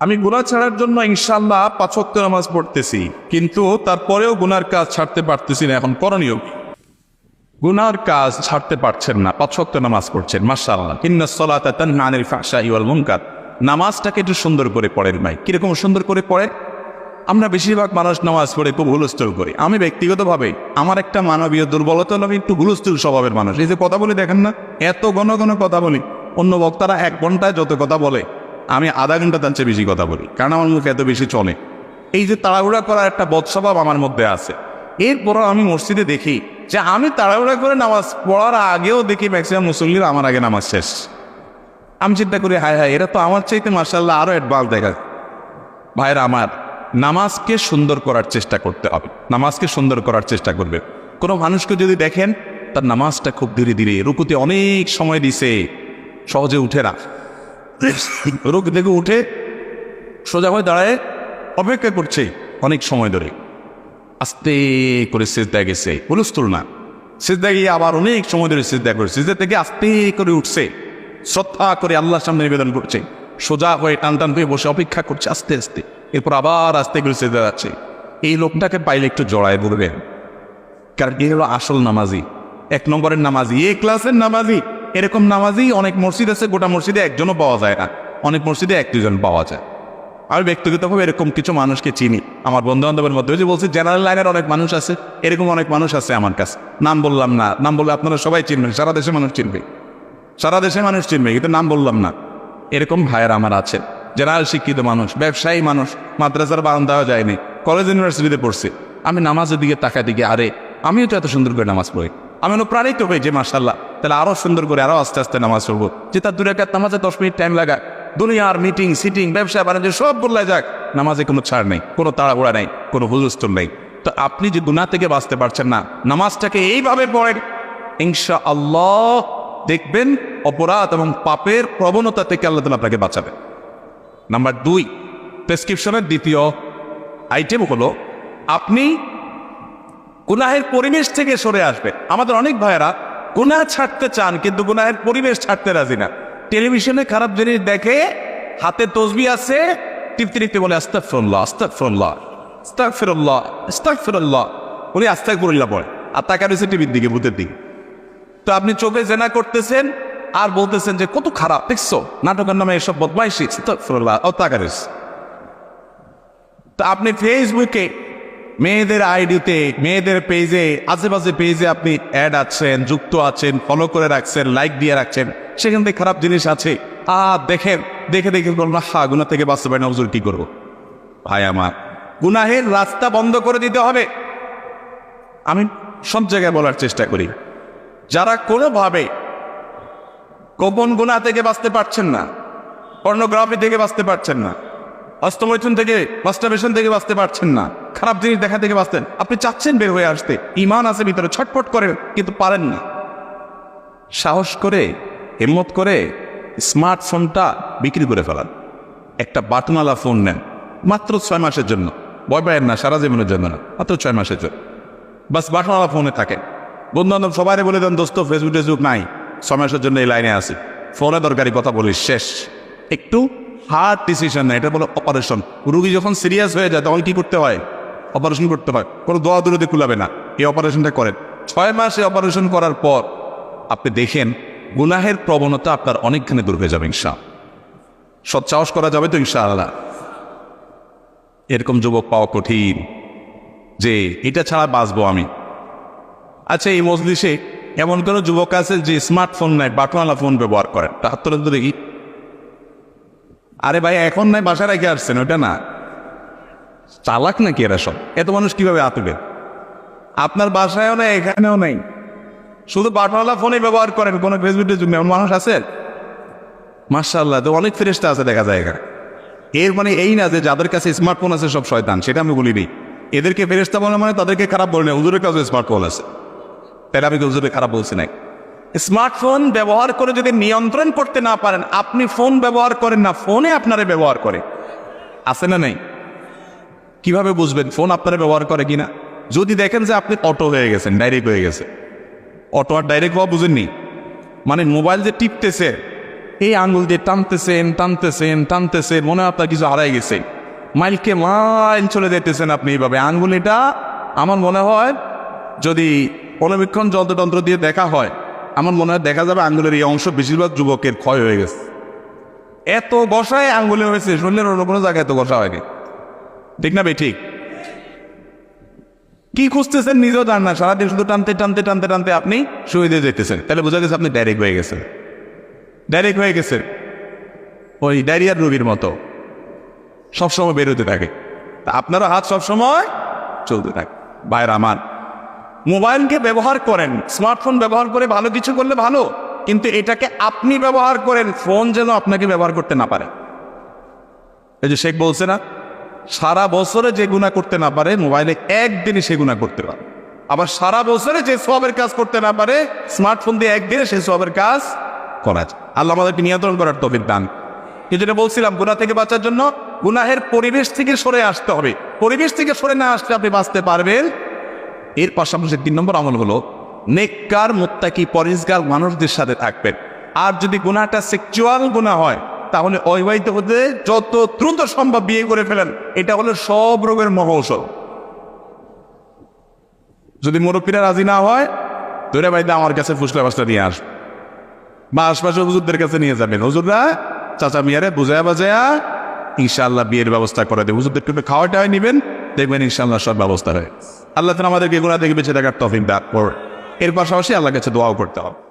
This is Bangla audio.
আমি গুনাহ ছাড়ার জন্য ইনশাল্লাহ পাঁচক্ত নামাজ পড়তেছি, কিন্তু তারপরেও গুনার কাজ ছাড়তে পারতেছি না, এখন করণীয়? গুনার কাজ ছাড়তে পারছেন না পাঁচক্ত নামাজ পড়ছেন তানহা আনিল ফাহশাই নামাজটাকে একটু সুন্দর করে পড়েন ভাই। কীরকম সুন্দর করে পড়েন? আমরা বেশিরভাগ মানুষ নামাজ পড়ে খুব হুলস্থুল করি। আমি ব্যক্তিগতভাবে, আমার একটা মানবীয় দুর্বলতা হলো আমি একটু হুলস্থুল স্বভাবের মানুষ। এই যে কথা বলি, দেখেন না? এত ঘন ঘন কথা বলি। অন্য বক্তারা এক ঘন্টায় যত কথা বলে। আমি আধা ঘণ্টা তার চেয়ে বেশি কথা বলি, কারণ আমার মুখ এত বেশি চলে। এই যে তাড়াহুড়া করার একটা বৎস্বভাব আমার মধ্যে আছে। এরপরও আমি মসজিদে দেখি যে আমি তাড়াহুড়া করে নামাজ পড়ার আগেও দেখি ম্যাক্সিমাম মুসল্লিরা আমার আগে নামাজ শেষ। আমি চিন্তা করি, হায় হায়, এরা তো আমার চাইতে মার্শাল্লাহ আরও অ্যাডভান্স দেখা। ভাইরা আমার, নামাজকে সুন্দর করার চেষ্টা করতে হবে। নামাজকে সুন্দর করার চেষ্টা করবে। কোনো মানুষকে যদি দেখেন, তার নামাজটা খুব ধীরে ধীরে, রুকুতে অনেক সময় দিছে, সহজে উঠে না। রুক থেকে উঠে সোজা হয়ে দাঁড়ায়, অপেক্ষা করছে অনেক সময় ধরে। আস্তে করে সিজদা গেছে। হুলস্থুল না। সিজদা গিয়ে আবার অনেক সময় ধরে সিজদা করে সিজদা থেকে আস্তে করে উঠছে। শ্রদ্ধা করে আল্লাহর সামনে নিবেদন করছে। সোজা হয়ে টান টান হয়ে বসে অপেক্ষা করছে আস্তে আস্তে। এরপর আবার আস্তে করে সিজদা যাচ্ছে। এই লোকটাকে পাইলে একটু জড়ায় বলবেন। কারণ এ হলো আসল নামাজি। এক নম্বরের নামাজি, এ ক্লাসের নামাজি। এরকম নামাজি অনেক মসজিদ আছে, গোটা মসজিদে একজনও পাওয়া যায় না। অনেক মসজিদে এক দুজন পাওয়া যায়। আমি ব্যক্তিগতভাবে এরকম কিছু মানুষকে চিনি। আমার বন্ধু বান্ধবের মধ্যে যে বলছি জেনারেল লাইনের অনেক মানুষ আছে, এরকম অনেক মানুষ আছে আমার কাছে। নাম বললাম না। নাম বললে আপনারা সবাই চিনবেন, সারা দেশে মানুষ চিনবে। সারা দেশে মানুষ চিনবে, কিন্তু নাম বললাম না। এরকম ভাইয়ের আমার আছে। জেনারেল শিক্ষিত মানুষ, ব্যবসায়ী মানুষ, মাদ্রাসার বারণ দেওয়া যায়নি কলেজ ইউনিভার্সিটিতে পড়ছে। আমি নামাজের দিকে তাকাই দিকে আরে, আমিও তো এত সুন্দর করে নামাজ পড়ি। আমি অনুপ্রাণিত হই যে মাসাল্লাহ তাহলে আরও সুন্দর করে আরও আস্তে আস্তে নামাজ পড়ব। যে তার দূরে একটা নামাজে দশ মিনিট টাইম লাগায়। দুনিয়ার মিটিং সিটিং ব্যবসা, বাণিজ্য, সব বললে যাক। নামাজে কোনো ছাড় নেই, কোনো তাড়াহুড়া নেই, কোনো হুজুস্তর নেই। তো আপনি যে গুনাহ থেকে বাঁচতে পারছেন না, নামাজটাকে এইভাবে পড়েন। ইনশা আল্লাহ দেখবেন অপরাধ এবং পাপের প্রবণতা থেকে আল্লাহ আপনাকে বাঁচাবে। নাম্বার দুই প্রেসক্রিপশনের দ্বিতীয় আইটেম হলো, আপনি গুনাহের পরিবেশ থেকে সরে আসবে আমাদের অনেক ভাইয়েরা গুনাহ ছাড়তে চান কিন্তু গুনাহের পরিবেশ ছাড়তে রাজি না। টেলিভিশনে খারাপ জিনিস দেখে হাতে তসবি আছে টিপতে টিপতে বলে আস্তাক ফিরল্লাহ আস্তাক ফিরল্লাহ আস্তাক ফিরল্লাহ আস্তাক ফিরল্লাহ উনি আস্তাক ফিরল্লাহ পড়ে আর তাকা রয়েছে টিভির দিকে ভূতের দিকে। তো আপনি চোখে জেনা করতেছেন আর বলতেছেন যে কত খারাপ দেখছ? নাটকের নামে এসব বদমাইশি আস্তাগফিরুল্লাহ, ও তাকা রয়েছে। তো আপনি ফেসবুকে মেয়েদের আইডিতে, মেয়েদের পেজে আশেপাশে পেজে আপনি অ্যাড আছেন, যুক্ত আছেন ফলো করে রাখছেন লাইক দিয়ে রাখছেন, সেখান থেকে খারাপ জিনিস আছে। আ দেখেন, দেখে দেখে বলুন হা গুনা থেকে বাঁচতে পারি না, হুজুর, কি করব? ভাই আমার, গুনাহের রাস্তা বন্ধ করে দিতে হবে। আমি সব জায়গায় বলার চেষ্টা করি। যারা কোনোভাবে গোপন গুণা থেকে বাঁচতে পারছেন না পর্নোগ্রাফি থেকে বাঁচতে পারছেন না হস্তমৈথুন থেকে মাস্টারবেশন থেকে বাঁচতে পারছেন না খারাপ জিনিস দেখা থেকে বাঁচতেন। আপনি চাচ্ছেন বের হয়ে আসতে। ইমান আছে ভিতরে, ছটফট করেন, কিন্তু পারেন না। সাহস করে, হিম্মত করে স্মার্টফোনটা বিক্রি করে ফেলান। একটা বাটনওয়ালা ফোন নেন, মাত্র ছয় মাসের জন্য। বয় বয়ের না, সারা জীবনের জন্য না, মাত্র ছয় মাসের জন্য। বাস বাটনওয়ালা ফোনে থাকে বন্ধু সবাই বলে দেন, দোস্ত, ফেসবুক টেসবুক নাই, ছয় মাসের জন্য এই লাইনে আসি ফোনে দরকারি কথা বলি শেষ। একটু হার্ড ডিসিশন না এটা বলে অপারেশন রুগী যখন সিরিয়াস হয়ে যায়, তখন কি করতে হয়? অপারেশন করতে হয়। কোনো দোয়া দূরতে কুলাবে না। এই অপারেশনটা করেন। ছয় মাসে অপারেশন করার পর আপনি দেখেন গুনাহের প্রবণতা আপনার অনেকখানি দূর হয়ে যাবে ইনশা সৎসাহস করা যাবে তো ইনশাআল্লাহ। এরকম যুবক পাওয়া কঠিন যে এটা ছাড়া বাঁচবো আমি। আচ্ছা এই মজলিসে এমন কোনো যুবক আছে যে স্মার্টফোন নাই, বাটনওয়ালা ফোন ব্যবহার করেন? তো দেখি। আরে ভাই, এখন নাই, বাসায় রেখে আসছেন ওটা না। চালাক নাকি এরা সব? এত মানুষ কীভাবে আতবে আপনার বাসায়ও নেই, এখানেও নেই। শুধু বাটনওয়ালা ফোনে ব্যবহার করেন, কোনো ফেসবুক টেসবুক নেই। মানুষ আছে? মার্শাল্লাহ তো অনেক ফেরেস্তা আছে দেখা যায় এখানে। এর মানে এই না যে যাদের কাছে স্মার্টফোন আছে সব শয়তান, সেটা আমি বলিনি। এদেরকে ফেরেস্তা বলে মানে তাদেরকে খারাপ বলে না হুজুরের কাছে স্মার্টফোন আছে। তাহলে আমি হুজুরে খারাপ বলছি নাই। স্মার্টফোন ব্যবহার করে যদি নিয়ন্ত্রণ করতে না পারেন, আপনি ফোন ব্যবহার করেন না ফোনে আপনারে ব্যবহার করে। আছে না নেই? কীভাবে বুঝবেন? ফোন আপনারা ব্যবহার করে কিনা? যদি দেখেন যে আপনি অটো হয়ে গেছেন ডাইরেক্ট হয়ে গেছে। অটো আর ডাইরেক্ট হওয়া বুঝেননি? মানে মোবাইল যে টিপতেছে, এই আঙ্গুল দিয়ে টানতেছেন টানতেছেন টানতেছেন, মনে হয় আপনার কিছু হারাই গেছে। মাইলকে মাইল চলে যেতেছেন আপনি এইভাবে। আঙ্গুলিটা আমার মনে হয় যদি অনুবীক্ষণ যন্ত্রতন্ত্র দিয়ে দেখা হয়, আমার মনে হয় দেখা যাবে আঙ্গুলের এই অংশ বেশিরভাগ যুবকের ক্ষয় হয়ে গেছে। এত বসায় আঙ্গুলে হয়েছে, শরীরের অন্য কোনো জায়গায় এত বসা হয়নি। ঠিক না ভাই, ঠিক? কি খুঁজতেছেন নিজেও জান না, সারাদিন শুধু টানতে টানতে টানতে টানতে আপনি শুয়ে দিয়ে যেতেছেন। তাহলে বোঝা গেছে আপনি ডাইরেক্ট হয়ে গেছেন। ডাইরেক্ট হয়ে গেছেন। ওই ডায়রিয়ার রোগীর মতো। সবসময় বেরোতে থাকে। তা আপনারও হাত সবসময় চলতে থাকে। বাইরে আমার মোবাইলকে ব্যবহার করেন, স্মার্টফোন ব্যবহার করে ভালো কিছু করলে ভালো, কিন্তু এটাকে আপনি ব্যবহার করেন, ফোন যেন আপনাকে ব্যবহার করতে না পারে। এই যে শেখ বলছে না সারা বছরে যে গুণা করতে না পারে, মোবাইলে একদিনে সে গুণা করতে পারে। আবার সারা বছরে যে সবের কাজ করতে না পারে, স্মার্টফোন দিয়ে একদিনে সে সবের কাজ করা যায়। আল্লাহ আমাদেরকে নিয়ন্ত্রণ করার তবির দান। এই যেটা বলছিলাম গুণা থেকে বাঁচার জন্য গুনাহের পরিবেশ থেকে সরে আসতে হবে। পরিবেশ থেকে সরে না আসলে আপনি বাঁচতে পারবেন। এর পাশাপাশি তিন নম্বর আমল হলো, নেককার, মোত্তাকি, পরিষ্কার মানুষদের সাথে থাকবেন। আর যদি গুনাহটা সেক্সুয়াল গুনাহ হয় তাহলে অবিবাহিত হতে যত দ্রুত সম্ভব বিয়ে করে ফেলেন, এটা হলো সব রোগের মহৌষধ যদি মুরব্বীরা রাজি না হয়, ধরে বাড়িতে আমার কাছে ফুসলা বাসটা নিয়ে আস। বা আশপাশে হুজুরদের কাছে নিয়ে যাবেন। হুজুররা চাচা মিয়ারে বুঝায়া বাজায়া ইনশাআল্লাহ বিয়ের ব্যবস্থা করে দেবে। হুজুরদের একটু খাওয়া টাওয়া নিবেন, দেখবেন ইনশাআল্লাহ সব ব্যবস্থা হয় আল্লাহ তালা আমাদেরকে এগুলো দেখে বেঁচে থাকার তফিক দাঁত এর পাশাপাশি আল্লাহ কাছে দোয়াও করতে হবে।